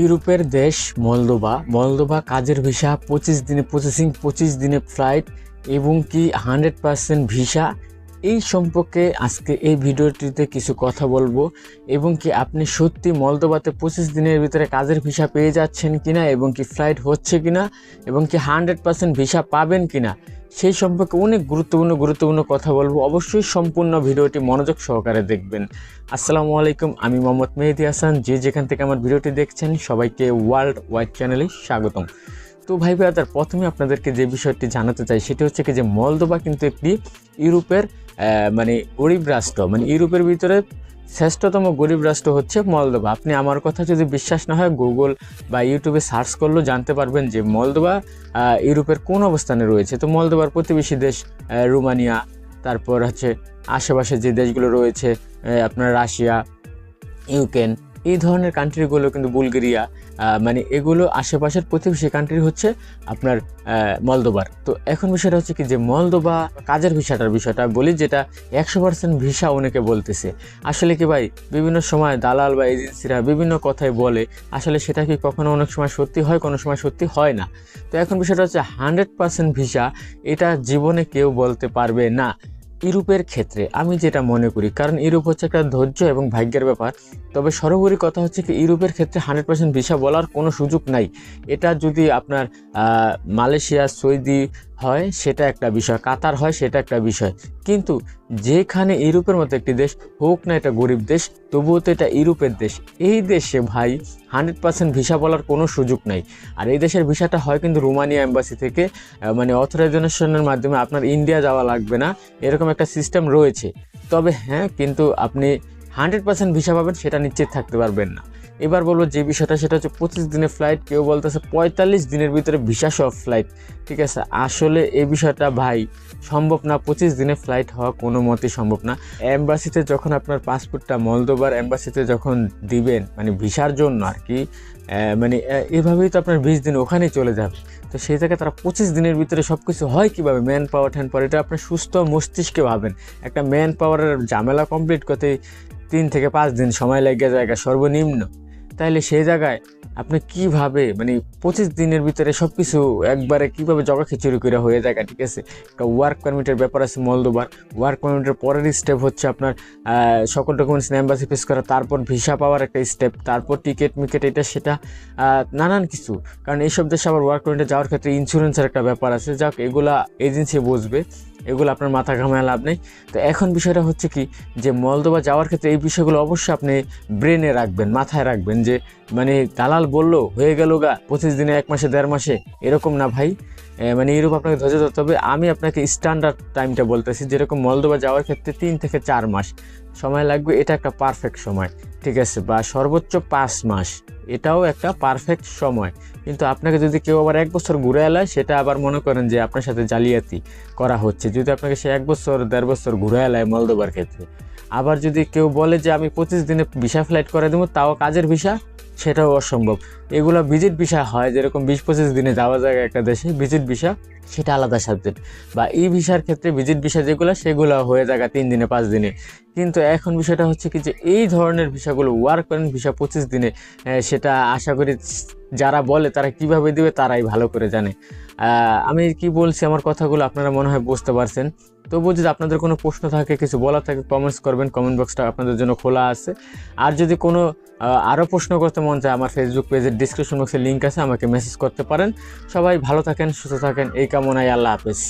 ইউরোপের দেশ মলদোবা মলদোবা কাজের ভিসা, পঁচিশ দিনে প্রসেসিং পঁচিশ দিনে ফ্লাইট এবং কি হান্ড্রেড পার্সেন্ট ভিসা। এই সম্পর্কে আজকে এই ভিডিওটিতে কিছু কথা বলব এবং কি আপনি সত্যি মলদোবাতে পঁচিশ দিনের ভিতরে কাজের ভিসা পেয়ে যাচ্ছেন কিনা এবং কি ফ্লাইট হচ্ছে কিনা এবং কি হান্ড্রেড পার্সেন্ট ভিসা পাবেন কিনা। সেই সম্পর্কে অনেক গুরুত্বপূর্ণ গুরুত্বপূর্ণ কথা বলব। অবশ্যই সম্পূর্ণ ভিডিওটি মনোযোগ সহকারে দেখবেন। আসসালামু আলাইকুম, আমি মোহাম্মদ মেহেদি হাসান। যে যেখান থেকে আমার ভিডিওটি দেখছেন, সবাইকে ওয়ার্ল্ড ওয়াইড চ্যানেলে স্বাগতম। তো ভাই ব্রাদার, প্রথমে আপনাদেরকে যে বিষয়টি জানাতে চাই, সেটি হচ্ছে কি যে মলদোবা কিন্তু একটি ইউরোপের মানে গরিব রাষ্ট্র। মানে ইউরোপের ভিতরে শ্রেষ্ঠতম গরিব রাষ্ট্র হচ্ছে মলদোবা আপনি আমার কথা যদি বিশ্বাস না হয় গুগল বা ইউটিউবে সার্চ করলেও জানতে পারবেন যে মলদোবা ইউরোপের কোন অবস্থানে রয়েছে। তো মলদোবার প্রতিবেশী দেশ রুমানিয়া, তারপর হচ্ছে আশেপাশে যে দেশগুলো রয়েছে আপনার রাশিয়া, ইউক্রেন এই ধরনের কান্ট্রিগুলো কিন্তু বুলগেরিয়া মানে এগুলো আশেপাশের প্রতিবেশী কান্ট্রি হচ্ছে আপনার মলদোবার তো এখন বিষয়টা হচ্ছে কি যে মলদোবা কাজের ভিসাটার বিষয়টা বলি যেটা একশো পার্সেন্ট ভিসা অনেকে বলতেছে। আসলে কি ভাই, বিভিন্ন সময় দালাল বা এজেন্সিরা বিভিন্ন কথাই বলে, আসলে সেটা কি কখনো অনেক সময় সত্যি হয়, কোনো সময় সত্যি হয় না। তো এখন বিষয়টা হচ্ছে হান্ড্রেড পার্সেন্ট ভিসা, এটা জীবনে কেউ বলতে পারবে না। ইউরোপের ক্ষেত্রে, আমি যেটা মনে করি, কারণ ইউরোপ হচ্ছে একটা ধৈর্য এবং ভাগ্যের ব্যাপার, তবে সর্বোপরি কথা হচ্ছে কি ইউরোপের ক্ষেত্রে হান্ড্রেড পার্সেন্ট ভিসা বলার কোনো সুযোগ নাই। এটা যদি আপনার মালয়েশিয়া, সৌদি হয়, সেটা একটা বিষয়। কাতার হয়, সেটা একটা বিষয়। কিন্তু যেখানে ইউরোপের মতো একটি দেশ, হোক না এটা গরিব দেশ, তবুও তো এটা ইউরোপের দেশ। এই দেশে ভাই হান্ড্রেড পার্সেন্ট ভিসা বলার কোনো সুযোগ নাই। আর এই দেশের ভিসাটা হয় কিন্তু রোমানিয়া এম্বাসি থেকে মানে অথরাইজেশনের মাধ্যমে আপনার ইন্ডিয়া যাওয়া লাগবে না, এরকম একটা সিস্টেম রয়েছে। তবে হ্যাঁ কিন্তু আপনি হান্ড্রেড পার্সেন্ট ভিসা পাবেন, সেটা নিশ্চিত থাকতে পারবেন না। এবার বলব যে বিষয়টা, সেটা হচ্ছে পঁচিশ দিনের ফ্লাইট কেউ বলতেছে পঁয়তাল্লিশ দিনের ভিতরে ভিসা সহ ফ্লাইট ঠিক আছে, আসলে এই বিষয়টা ভাই সম্ভব না, পঁচিশ দিনে ফ্লাইট হওয়া কোনো মতেই সম্ভব না। এম্বাসিতে যখন আপনার পাসপোর্টটা মলদোবার এম্বাসিতে যখন দিবেন মানে ভিসার জন্য আর কি মানে এভাবেই তো আপনার বিশ দিন ওখানেই চলে যাবে। তো সেই জায়গায় তারা পঁচিশ দিনের ভিতরে সব কিছু হয় কীভাবে? ম্যান পাওয়ার ট্যান পাওয়ার এটা আপনার সুস্থ মস্তিষ্কে ভাবেন। একটা ম্যান পাওয়ারের ঝামেলা কমপ্লিট করতে তিন থেকে পাঁচ দিন সময় লেগে জায়গা সর্বনিম্ন। তাইলে সেই জায়গায় আপনি কীভাবে মানে পঁচিশ দিনের ভিতরে সব কিছু একবারে কীভাবে জগা খিচুড়ি করে হয়ে যায়, ঠিক আছে? একটা ওয়ার্ক পারমিটের ব্যাপার আছে মলদোবার। ওয়ার্ক পারমিটের পরের স্টেপ হচ্ছে আপনার সকল ডকুমেন্টস এম্বাসি ফেস করা, তারপর ভিসা পাওয়ার একটা স্টেপ তারপর টিকিট মিকেট এটা, সেটা নানান কিছু। কারণ এইসব দেশে আবার ওয়ার্ক পারমিটে যাওয়ার ক্ষেত্রে ইন্স্যুরেন্সের একটা ব্যাপার আছে। যাক, এগুলা এজেন্সি বুঝবে। এগুলো আপনার মাথা ঘামায় লাভ নেই। তো এখন বিষয়টা হচ্ছে কি যে মলদোবা যাওয়ার ক্ষেত্রে এই বিষয়গুলো অবশ্যই আপনি ব্রেনে রাখবেন, মাথায় রাখবেন যে মানে দালাল বলল, হয়ে গেল গা পঁচিশ দিনে এক মাসে, দেড় মাসে, এরকম না ভাই। মানে এরকম আপনাকে ধৈর্য ধরতে হবে। আমি আপনাকে স্ট্যান্ডার্ড টাইমটা বলতেছি, যেরকম মলদোবা যাওয়ার ক্ষেত্রে তিন থেকে চার মাস। সময় লাগবে, এটা একটা পারফেক্ট সময়, ঠিক আছে? বা সর্বোচ্চ পাঁচ মাস, এটাও একটা পারফেক্ট সময়। কিন্তু আপনাকে যদি কেউ আবার এক বছর ঘুরে এলায়, সেটা আবার মনে করেন যে আপনার সাথে জালিয়াতি করা হচ্ছে। যদি আপনাকে সে এক বছর, দেড় বছর ঘুরে এলায় মলদোবার ক্ষেত্রে। আবার যদি কেউ বলে যে, আমি পঁচিশ দিনে ভিসা ফ্লাইট করে দেবো, তাও কাজের ভিসা? সেটাও অসম্ভব। এগুলো ভিজিট ভিসা হয়, যেরকম বিশ পঁচিশ দিনে যাওয়া যায় একটা দেশে ভিজিট ভিসা সেটা আলাদা সাবজেক্ট বা ই ভিসার ক্ষেত্রে ভিজিট ভিসা যেগুলো, সেগুলো হয়ে যায় তিন দিনে, পাঁচ দিনে। কিন্তু এখন বিষয়টা হচ্ছে কি যে, এই ধরনের ভিসাগুলো ওয়ার্ক পারমিট ভিসা পঁচিশ দিনে সেটা আশা করি যারা বলে তারা কীভাবে দিবে তারাই ভালো করে জানে। আমি কি বলছি আমার কথাগুলো আপনারা মনে হয় বুঝতে পারছেন। তবুও যদি আপনাদের কোনো প্রশ্ন থাকে, কিছু বলা থাকে কমেন্টস করবেন। কমেন্ট বক্সটা আপনাদের জন্য খোলা আছে। আর যদি কোনো আরও প্রশ্ন করতে মন চায়, আমার ফেসবুক পেজের ডিসক্রিপশন বক্সে লিঙ্ক আছে, আমাকে মেসেজ করতে পারেন। সবাই ভালো থাকেন, সুস্থ থাকেন, এই কামনায় আল্লাহ হাফেজ।